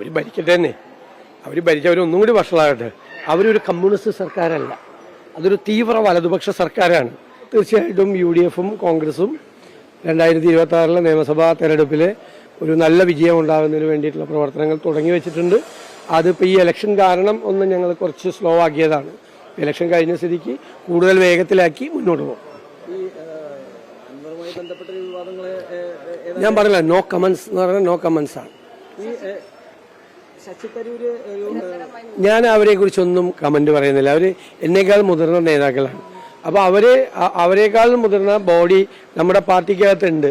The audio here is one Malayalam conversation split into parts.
അവർ ഭരിക്കട്ടെ തന്നെ അവർ ഭരിച്ചവർ ഒന്നും കൂടി വഷളാകട്ടെ. അവരൊരു കമ്മ്യൂണിസ്റ്റ് സർക്കാരല്ല. അതൊരു തീവ്ര വലതുപക്ഷ സർക്കാരാണ്. തീർച്ചയായിട്ടും യു ഡി എഫും കോൺഗ്രസും രണ്ടായിരത്തി ഇരുപത്തി ആറിലെ നിയമസഭാ തെരഞ്ഞെടുപ്പിൽ ഒരു നല്ല വിജയം ഉണ്ടാകുന്നതിന് വേണ്ടിയിട്ടുള്ള പ്രവർത്തനങ്ങൾ തുടങ്ങി വെച്ചിട്ടുണ്ട്. അതിപ്പോൾ ഈ ഇലക്ഷൻ കാരണം ഒന്ന് ഞങ്ങൾ കുറച്ച് സ്ലോ ആക്കിയതാണ്. ഇലക്ഷൻ കഴിഞ്ഞ സ്ഥിതിക്ക് കൂടുതൽ വേഗത്തിലാക്കി മുന്നോട്ട് പോകും. ഞാൻ പറഞ്ഞില്ല നോ കമൻസ് എന്ന് പറഞ്ഞാൽ നോ കമൻസ് ആണ്. ഞാൻ അവരെ കുറിച്ചൊന്നും കമന്റ് പറയുന്നില്ല. അവർ എന്നേക്കാൾ മുതിർന്ന നേതാക്കളാണ്. അപ്പോൾ അവർ അവരെക്കാൾ മുതിർന്ന ബോഡി നമ്മുടെ പാർട്ടിക്കകത്തുണ്ട്.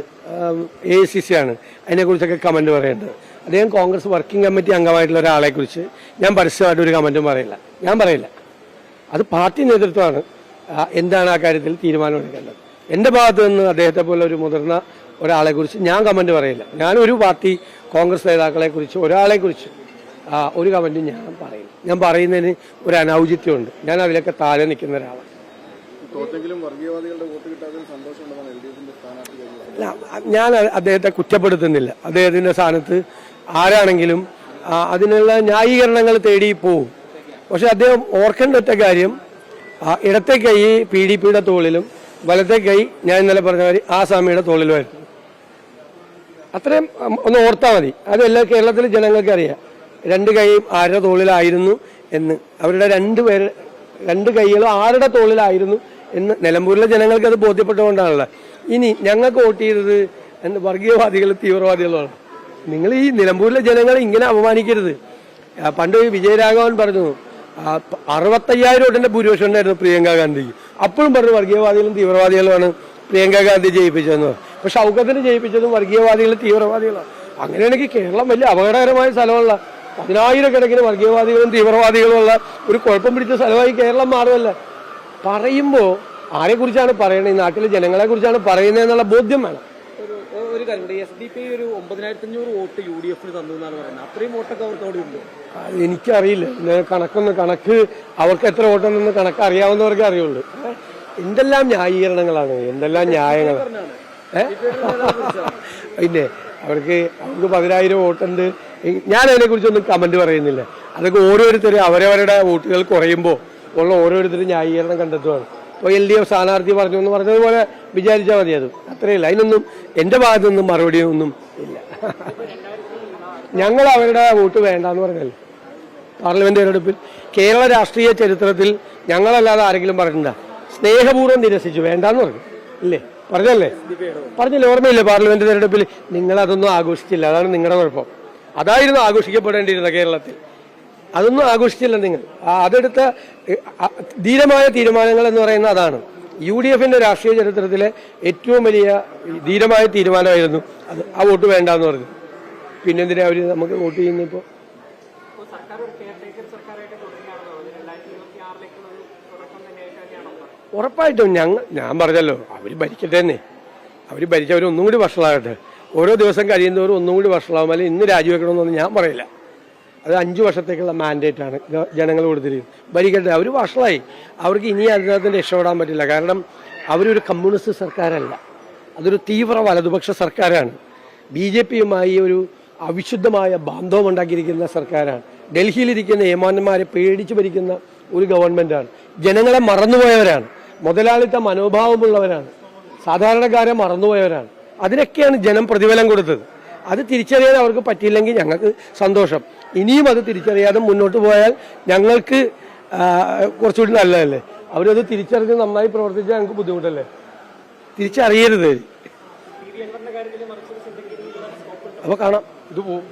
എ സി സി ആണ്. അതിനെക്കുറിച്ചൊക്കെ കമന്റ് പറയേണ്ടത്. അദ്ദേഹം കോൺഗ്രസ് വർക്കിംഗ് കമ്മിറ്റി അംഗമായിട്ടുള്ള ഒരാളെ കുറിച്ച് ഞാൻ പരസ്യമായിട്ട് ഒരു കമന്റും പറയില്ല. ഞാൻ പറയില്ല. അത് പാർട്ടി നേതൃത്വമാണ്. എന്താണ് ആ കാര്യത്തിൽ തീരുമാനമെടുക്കേണ്ടത് എന്റെ ഭാഗത്ത് നിന്ന് അദ്ദേഹത്തെ പോലെ ഒരു മുതിർന്ന ഒരാളെ കുറിച്ച് ഞാൻ കമന്റ് പറയില്ല. ഞാനൊരു പാർട്ടി കോൺഗ്രസ് നേതാക്കളെ കുറിച്ച് ഒരാളെ കുറിച്ച് ആ, ഒരു കമന്റും ഞാൻ പറയുന്നു ഞാൻ പറയുന്നതിന് ഒരു അനൗചിത്യമുണ്ട്. ഞാൻ അതിലൊക്കെ താഴെ നിൽക്കുന്ന ഒരാളാണ്. ഞാൻ അദ്ദേഹത്തെ കുറ്റപ്പെടുത്തുന്നില്ല. അദ്ദേഹത്തിന്റെ സ്ഥാനത്ത് ആരാണെങ്കിലും അതിനുള്ള ന്യായീകരണങ്ങൾ തേടി പോവും. പക്ഷെ അദ്ദേഹം ഓർക്കേണ്ടത്തെ കാര്യം ഇടത്തെ കൈ പി ഡി പിയുടെ തോളിലും വലത്തെ കൈ ഞാൻ ഇന്നലെ പറഞ്ഞ മാതിരി ആ സ്വാമിയുടെ തോളിലുമായിരുന്നു. അത്രയും ഒന്ന് ഓർത്താൽ മതി. അതെല്ലാം കേരളത്തിലെ ജനങ്ങൾക്ക് അറിയാം രണ്ട് കൈയും ആരുടെ തോളിലായിരുന്നു എന്ന്. അവരുടെ രണ്ട് പേര് രണ്ട് കൈകളും ആരുടെ തോളിലായിരുന്നു എന്ന്. നിലമ്പൂരിലെ ജനങ്ങൾക്ക് അത് ബോധ്യപ്പെട്ടുകൊണ്ടാണല്ലോ. ഇനി ഞങ്ങൾക്ക് വോട്ട് ചെയ്തത് എന്റെ വർഗീയവാദികൾ തീവ്രവാദികളാണ്. നിങ്ങൾ ഈ നിലമ്പൂരിലെ ജനങ്ങളെ ഇങ്ങനെ അപമാനിക്കരുത്. പണ്ട് വിജയരാഘവൻ പറഞ്ഞു അറുപത്തയ്യായിരം വോട്ടിന്റെ ഭൂരിപക്ഷം ഉണ്ടായിരുന്നു പ്രിയങ്ക ഗാന്ധിക്ക് അപ്പോഴും പറഞ്ഞു വർഗീയവാദികളും തീവ്രവാദികളുമാണ് പ്രിയങ്ക ഗാന്ധി ജയിപ്പിച്ചതെന്ന്. പക്ഷെ ഷൗക്കത്തിന് ജയിപ്പിച്ചതും വർഗീയവാദികളും തീവ്രവാദികളാണ്. അങ്ങനെയാണെങ്കിൽ കേരളം വലിയ അപകടകരമായ സ്ഥലമുള്ള പതിനായിരക്കണക്കിന് വർഗീയവാദികളും തീവ്രവാദികളും ഉള്ള ഒരു കുഴപ്പം പിടിച്ച സ്ഥലമായി കേരളം മാറുമല്ല. പറയുമ്പോൾ ആരെക്കുറിച്ചാണ് പറയുന്നത് ഈ നാട്ടിലെ ജനങ്ങളെ കുറിച്ചാണ് പറയുന്നത് എന്നുള്ള ബോധ്യം വേണം. ഒരു ഒരു കാര്യം എസ് ഡി പി ഒരു ഒമ്പതിനായിരത്തി അഞ്ഞൂറ് വോട്ട് യു ഡി എഫിന് തന്നു എന്നാണ് പറയുന്നത്. അത്രയും വോട്ടൊക്കെ അവർക്ക് അവിടെ ഉണ്ട്? അത് എനിക്കറിയില്ല. കണക്കൊന്ന് കണക്ക് അവർക്ക് എത്ര വോട്ടെന്ന് കണക്ക് അറിയാവുന്നവർക്കേ അറിയുള്ളൂ? എന്തെല്ലാം ന്യായീകരണങ്ങളാണ്? എന്തെല്ലാം ന്യായങ്ങളാണ് ഏ? പിന്നെ അവർക്ക് അവർക്ക് പതിനായിരം വോട്ടുണ്ട്. ഞാൻ അതിനെ കുറിച്ചൊന്നും കമന്റ് പറയുന്നില്ല. അതൊക്കെ ഓരോരുത്തരും അവരവരുടെ വോട്ടുകൾ കുറയുമ്പോൾ ഉള്ള ഓരോരുത്തരും ന്യായീകരണം കണ്ടെത്തുവാണ്. ഇപ്പോൾ എൽ ഡി എഫ് സ്ഥാനാർത്ഥി പറഞ്ഞു എന്ന് പറഞ്ഞതുപോലെ വിചാരിച്ചാൽ മതി അത്. അത്രയില്ല അതിനൊന്നും എന്റെ ഭാഗത്തു നിന്നും മറുപടിയൊന്നും ഇല്ല. ഞങ്ങൾ അവരുടെ വോട്ട് വേണ്ടെന്ന് പറഞ്ഞല്ലേ? പാർലമെന്റ് തെരഞ്ഞെടുപ്പിൽ കേരള രാഷ്ട്രീയ ചരിത്രത്തിൽ ഞങ്ങളല്ലാതെ ആരെങ്കിലും പറഞ്ഞിട്ടുണ്ടോ? സ്നേഹപൂർവം നിരസിച്ചു. വേണ്ടാന്ന് പറഞ്ഞു. ഇല്ലേ? പറഞ്ഞല്ലേ? പറഞ്ഞില്ലേ? ഓർമ്മയില്ലേ പാർലമെന്റ് തെരഞ്ഞെടുപ്പിൽ? നിങ്ങളതൊന്നും ആഘോഷിച്ചില്ല. അതാണ് നിങ്ങളുടെ കുഴപ്പം. അതായിരുന്നു ആഘോഷിക്കപ്പെടേണ്ടിയിരുന്നത് കേരളത്തിൽ. അതൊന്നും ആഘോഷിച്ചില്ല നിങ്ങൾ. അതെടുത്ത ധീരമായ തീരുമാനങ്ങൾ എന്ന് പറയുന്ന അതാണ്. യു ഡി എഫിന്റെ രാഷ്ട്രീയ ചരിത്രത്തിലെ ഏറ്റവും വലിയ ധീരമായ തീരുമാനമായിരുന്നു അത്. ആ വോട്ട് വേണ്ട എന്ന് പറഞ്ഞു. പിന്നെന്തിനാ അവർ നമുക്ക് വോട്ട് ചെയ്യുന്ന ഇപ്പോൾ ഉറപ്പായിട്ടും ഞങ്ങൾ ഞാൻ പറഞ്ഞല്ലോ അവർ ഭരിക്കട്ടെ തന്നെ അവർ ഭരിച്ചവരൊന്നും കൂടി വഷളാകട്ടെ. ഓരോ ദിവസം കഴിയുന്നവരും ഒന്നും കൂടി അല്ലെങ്കിൽ ഇന്ന് രാജിവെക്കണമെന്നൊന്നും ഞാൻ പറയില്ല. അത് അഞ്ച് വർഷത്തേക്കുള്ള മാൻഡേറ്റ് ആണ്. ജനങ്ങൾ കൊടുത്തിരിക്കുന്നത്. ഭരിക്കട്ടെ അവർ വഷളായി അവർക്ക് ഇനി അതിനകത്ത് രക്ഷപ്പെടാൻ പറ്റില്ല. കാരണം അവരൊരു കമ്മ്യൂണിസ്റ്റ് സർക്കാരല്ല. അതൊരു തീവ്ര വലതുപക്ഷ സർക്കാരാണ്. ബി ജെ പിയുമായി ഒരു അവിശുദ്ധമായ ബാന്ധവം ഉണ്ടാക്കിയിരിക്കുന്ന സർക്കാരാണ്. ഡൽഹിയിലിരിക്കുന്ന ഏമാന്മാരെ പേടിച്ചു ഭരിക്കുന്ന ഒരു ഗവൺമെന്റാണ് ജനങ്ങളെ മറന്നുപോയവരാണ്. മുതലാളിത്ത മനോഭാവമുള്ളവരാണ്. സാധാരണക്കാരെ മറന്നുപോയവരാണ്. അതിനൊക്കെയാണ് ജനം പ്രതിഫലം കൊടുത്തത്. അത് തിരിച്ചറിയാൻ അവർക്ക് പറ്റിയില്ലെങ്കിൽ ഞങ്ങൾക്ക് സന്തോഷം. ഇനിയും അത് തിരിച്ചറിയാതെ മുന്നോട്ട് പോയാൽ ഞങ്ങൾക്ക് കുറച്ചുകൂടി നല്ലതല്ലേ? അവരത് തിരിച്ചറിഞ്ഞ് നന്നായി പ്രവർത്തിച്ചാൽ ഞങ്ങൾക്ക് ബുദ്ധിമുട്ടല്ലേ? തിരിച്ചറിയരുത്. അപ്പൊ കാണാം. ഇത് പോവും